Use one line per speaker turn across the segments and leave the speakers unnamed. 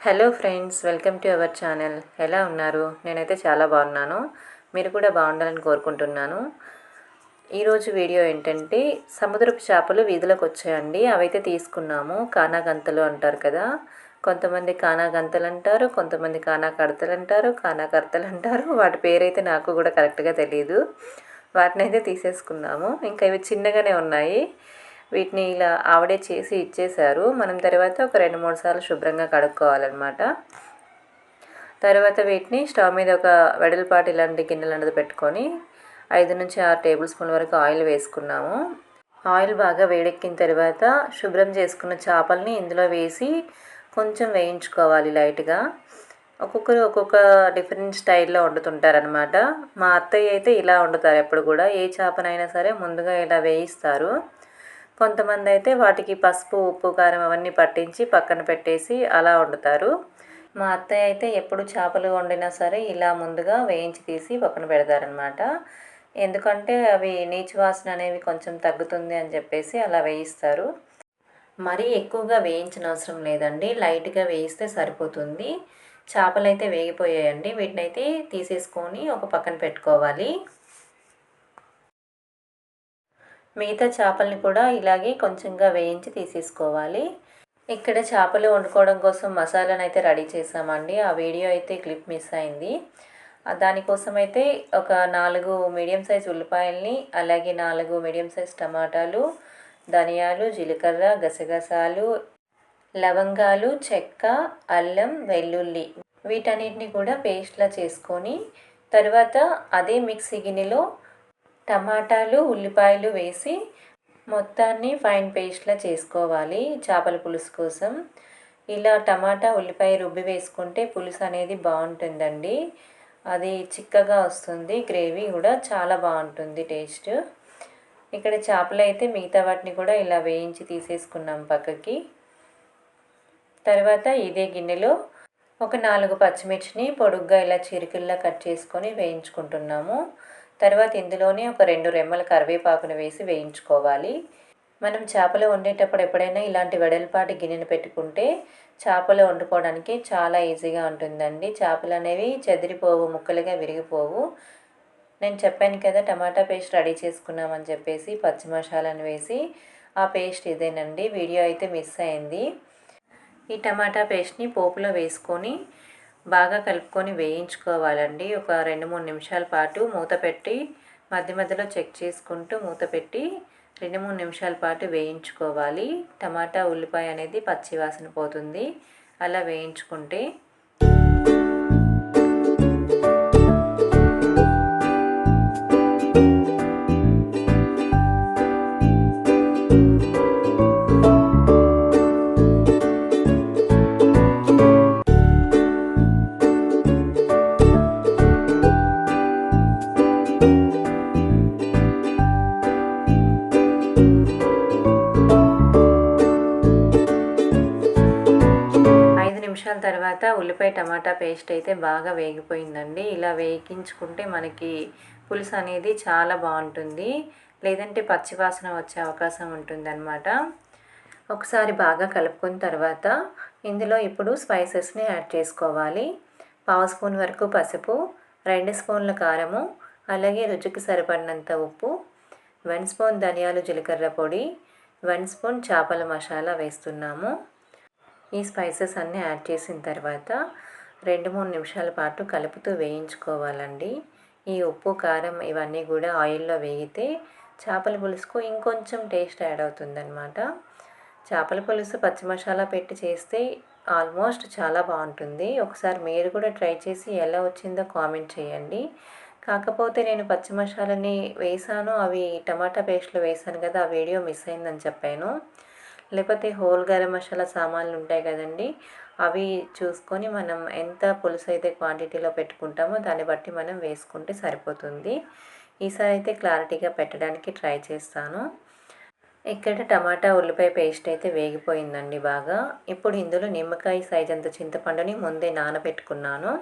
Hello friends welcome to our channel ఎలా ఉన్నారు? నేనైతే చాలా బాగున్నాను. మీరు కూడా బాగుండాలని కోరుకుంటున్నాను. ఈరోజు వీడియో ఏంటంటే సముద్రపు చేపలు వీధిలోకి వచ్చాయండి. అవైతే తీసుకున్నాము. కానాగంతలు అంటారు కదా. కొంతమంది కానాగంతలు అంటారు కొంతమంది కానాకడతలు అంటారు కానాకర్తలు అంటారు. వాటి పేరైతే నాకు కూడా కరెక్ట్గా తెలియదు వాటిని అయితే తీసేసుకున్నాము. ఇంకా ఇవి చిన్నగానే ఉన్నాయి. వీటిని ఇలా ఆవిడే చేసి ఇచ్చేశారు. మనం తర్వాత ఒక రెండు మూడు సార్లు శుభ్రంగా కడుక్కోవాలన్నమాట. తర్వాత వీటిని స్టవ్ మీద ఒక వెడల్పాటి ఇలాంటి గిన్నెలు అనేది పెట్టుకొని ఐదు నుంచి ఆరు టేబుల్ స్పూన్ వరకు ఆయిల్ వేసుకున్నాము. ఆయిల్ బాగా వేడెక్కిన తర్వాత శుభ్రం చేసుకున్న చేపల్ని ఇందులో వేసి కొంచెం వేయించుకోవాలి లైట్గా. ఒక్కొక్కరు ఒక్కొక్క డిఫరెంట్ స్టైల్లో వండుతుంటారనమాట మా అత్తయ్య అయితే ఇలా వండుతారు ఎప్పుడు కూడా. ఏ చేపనైనా సరే ముందుగా ఇలా వేయిస్తారు. కొంతమంది అయితే వాటికి పసుపు ఉప్పు కారం అవన్నీ పట్టించి పక్కన పెట్టేసి అలా వండుతారు. మా అత్తయ్య అయితే ఎప్పుడు చేపలు వండినా సరే ఇలా ముందుగా వేయించి తీసి పక్కన పెడతారనమాట ఎందుకంటే అవి నీచు వాసన అనేవి కొంచెం తగ్గుతుంది అని చెప్పేసి అలా వేయిస్తారు. మరీ ఎక్కువగా వేయించిన అవసరం లేదండి. లైట్గా వేయిస్తే సరిపోతుంది. చేపలు అయితే వేగిపోయాయండి. వీటిని అయితే తీసేసుకొని ఒక పక్కన పెట్టుకోవాలి. మిగతా చేపల్ని కూడా ఇలాగే కొంచెంగా వేయించి తీసేసుకోవాలి. ఇక్కడ చేపలు వండుకోవడం కోసం మసాలాను అయితే రెడీ చేసామండి. ఆ వీడియో అయితే క్లిప్ మిస్ అయింది. దానికోసం అయితే ఒక నాలుగు మీడియం సైజ్ ఉల్లిపాయల్ని అలాగే నాలుగు మీడియం సైజ్ టమాటాలు ధనియాలు జీలకర్ర గసగసాలు లవంగాలు చెక్క అల్లం వెల్లుల్లి వీటన్నిటిని కూడా పేస్ట్లా చేసుకొని తర్వాత అదే మిక్సీ గిన్నెలో టమాటాలు ఉల్లిపాయలు వేసి మొత్తాన్ని ఫైన్ పేస్ట్లా చేసుకోవాలి చేపల పులుసు కోసం. ఇలా టమాటా ఉల్లిపాయ రుబ్బి వేసుకుంటే పులుసు అనేది బాగుంటుందండి. అది చిక్కగా వస్తుంది గ్రేవీ కూడా చాలా బాగుంటుంది టేస్ట్. ఇక్కడ చేపలు అయితే మిగతా వాటిని కూడా ఇలా వేయించి తీసేసుకున్నాం పక్కకి. తర్వాత ఇదే గిన్నెలో ఒక నాలుగు పచ్చిమిర్చిని పొడుగ్గా ఇలా చిరుకుల్లా కట్ చేసుకొని వేయించుకుంటున్నాము. తర్వాత ఇందులోనే ఒక రెండు రెమ్మల కరివేపాకును వేసి వేయించుకోవాలి. మనం చేపలు వండేటప్పుడు ఎప్పుడైనా ఇలాంటి వెడల్పాటి గిన్నెను పెట్టుకుంటే చేపలు వండుకోవడానికి చాలా ఈజీగా ఉంటుందండి. చేపలు అనేవి చెదిరిపోవు ముక్కలుగా విరిగిపోవు. నేను చెప్పాను కదా టమాటా పేస్ట్ రెడీ చేసుకున్నామని చెప్పేసి పచ్చి మసాలాను వేసి ఆ పేస్ట్ ఇదేనండి. వీడియో అయితే మిస్ అయింది. ఈ టమాటా పేస్ట్ని పోపులో వేసుకొని బాగా కలుపుకొని వేయించుకోవాలండి. ఒక రెండు మూడు నిమిషాల పాటు మూత పెట్టి మధ్య మధ్యలో చెక్ చేసుకుంటూ మూత పెట్టి రెండు మూడు నిమిషాల పాటు వేయించుకోవాలి. టమాటా ఉల్లిపాయ అనేది పచ్చి వాసన పోతుంది. అలా వేయించుకుంటే నిమిషాల తర్వాత ఉల్లిపాయ టమాటా పేస్ట్ అయితే బాగా వేగిపోయిందండి. ఇలా వేగించుకుంటే మనకి పులుసు అనేది చాలా బాగుంటుంది. లేదంటే పచ్చివాసన వచ్చే అవకాశం ఉంటుందన్నమాట. ఒకసారి బాగా కలుపుకున్న తర్వాత ఇందులో ఇప్పుడు స్పైసెస్ని యాడ్ చేసుకోవాలి. పావు స్పూన్ వరకు పసుపు రెండు స్పూన్ల కారము అలాగే రుచికి సరిపడినంత ఉప్పు వన్ స్పూన్ ధనియాలు జీలకర్ర పొడి వన్ స్పూన్ చేపల మసాలా వేస్తున్నాము. ఈ స్పైసెస్ అన్నీ యాడ్ చేసిన తర్వాత రెండు మూడు నిమిషాల పాటు కలుపుతూ వేయించుకోవాలండి. ఈ ఉప్పు కారం ఇవన్నీ కూడా ఆయిల్లో వేగితే చేపల పులుసుకు ఇంకొంచెం టేస్ట్ యాడ్ అవుతుందన్నమాట. చేపల పులుసు పచ్చి మసాలా పెట్టి చేస్తే ఆల్మోస్ట్ చాలా బాగుంటుంది. ఒకసారి మీరు కూడా ట్రై చేసి ఎలా వచ్చిందో కామెంట్ చేయండి. కాకపోతే నేను పచ్చి మసాలాని వేసాను. అవి టమాటా పేస్ట్లో వేసాను కదా ఆ వీడియో మిస్ అయిందని చెప్పాను. లేకపోతే హోల్ గరం మసాలా సామాన్లు ఉంటాయి కదండి అవి చూసుకొని మనం ఎంత పులుసు అయితే క్వాంటిటీలో పెట్టుకుంటామో దాన్ని బట్టి మనం వేసుకుంటే సరిపోతుంది. ఈసారి అయితే క్లారిటీగా పెట్టడానికి ట్రై చేస్తాను. ఇక్కడ టమాటా ఉల్లిపాయ పేస్ట్ అయితే వేగిపోయిందండి బాగా. ఇప్పుడు ఇందులో నిమ్మకాయ సైజ్ అంత చింతపండుని ముందే నానబెట్టుకున్నాను.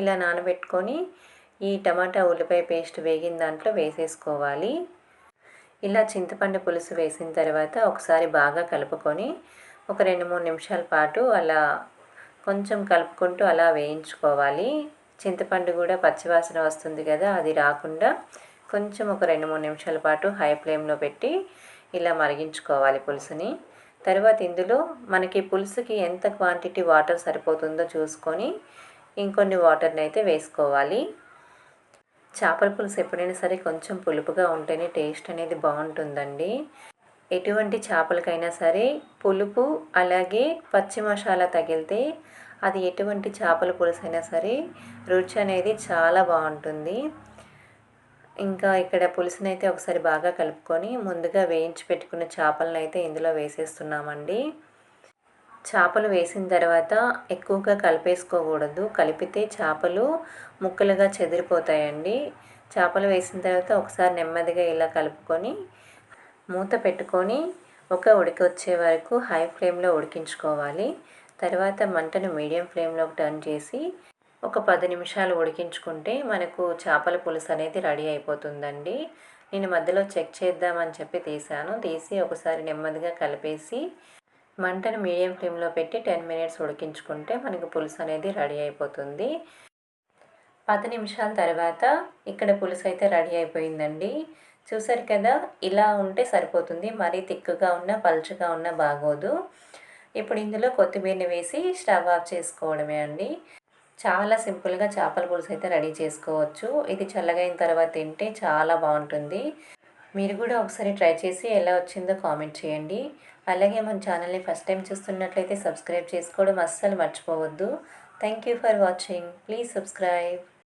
ఇలా నానబెట్టుకొని ఈ టమాటా ఉల్లిపాయ పేస్ట్ వేగిన దాంట్లో వేసేసుకోవాలి. ఇలా చింతపండు పులుసు వేసిన తర్వాత ఒకసారి బాగా కలుపుకొని ఒక రెండు మూడు నిమిషాల పాటు అలా కొంచెం కలుపుకుంటూ అలా వేయించుకోవాలి. చింతపండు కూడా పచ్చివాసన వస్తుంది కదా అది రాకుండా కొంచెం ఒక రెండు మూడు నిమిషాల పాటు హై ఫ్లేమ్లో పెట్టి ఇలా మరిగించుకోవాలి పులుసుని. తర్వాత ఇందులో మనకి పులుసుకి ఎంత క్వాంటిటీ వాటర్ సరిపోతుందో చూసుకొని ఇంకొన్ని వాటర్ని అయితే వేసుకోవాలి. చేపల పులుసు ఎప్పుడైనా సరే కొంచెం పులుపుగా ఉంటేనే టేస్ట్ అనేది బాగుంటుందండి. ఎటువంటి చేపలకైనా సరే పులుపు అలాగే పచ్చి మసాలా తగిలితే అది ఎటువంటి చేపల పులుసు అయినా సరే రుచి అనేది చాలా బాగుంటుంది. ఇంకా ఇక్కడ పులుసుని అయితే ఒకసారి బాగా కలుపుకొని ముందుగా వేయించి పెట్టుకున్న చేపలను అయితే ఇందులో వేసేస్తున్నామండి. చేపలు వేసిన తర్వాత ఎక్కువగా కలిపేసుకోకూడదు. కలిపితే చేపలు ముక్కలుగా చెదిరిపోతాయండి. చేపలు వేసిన తర్వాత ఒకసారి నెమ్మదిగా ఇలా కలుపుకొని మూత పెట్టుకొని ఒక ఉడికి వచ్చే వరకు హై ఫ్లేమ్లో ఉడికించుకోవాలి. తర్వాత మంటను మీడియం ఫ్లేమ్లో టర్న్ చేసి ఒక పది నిమిషాలు ఉడికించుకుంటే మనకు చేపల పులుసు అనేది రెడీ అయిపోతుందండి. నేను మధ్యలో చెక్ చేద్దామని చెప్పి తీసాను. తీసి ఒకసారి నెమ్మదిగా కలిపేసి మంటను మీడియం ఫ్లేమ్లో పెట్టి టెన్ మినిట్స్ ఉడికించుకుంటే మనకు పులుసు అనేది రెడీ అయిపోతుంది. పది నిమిషాల తర్వాత ఇక్కడ పులుసు అయితే రెడీ అయిపోయిందండి. చూసారు కదా ఇలా ఉంటే సరిపోతుంది. మరీ తిక్కుగా ఉన్న పలుచగా ఉన్నా బాగోదు. ఇప్పుడు ఇందులో కొత్తిమీరని వేసి స్టవ్ ఆఫ్ చేసుకోవడమే అండి. చాలా సింపుల్గా చేపల పులుసు అయితే రెడీ చేసుకోవచ్చు. ఇది చల్లగైన తర్వాత తింటే చాలా బాగుంటుంది. మీరు కూడా ఒకసారి ట్రై చేసి ఎలా వచ్చిందో కామెంట్ చేయండి. అలాగే మన ఛానల్ని ఫస్ట్ టైం చూస్తున్నట్లయితే సబ్స్క్రైబ్ చేసుకోవడం అస్సలు మర్చిపోవద్దు. Thank you for watching please subscribe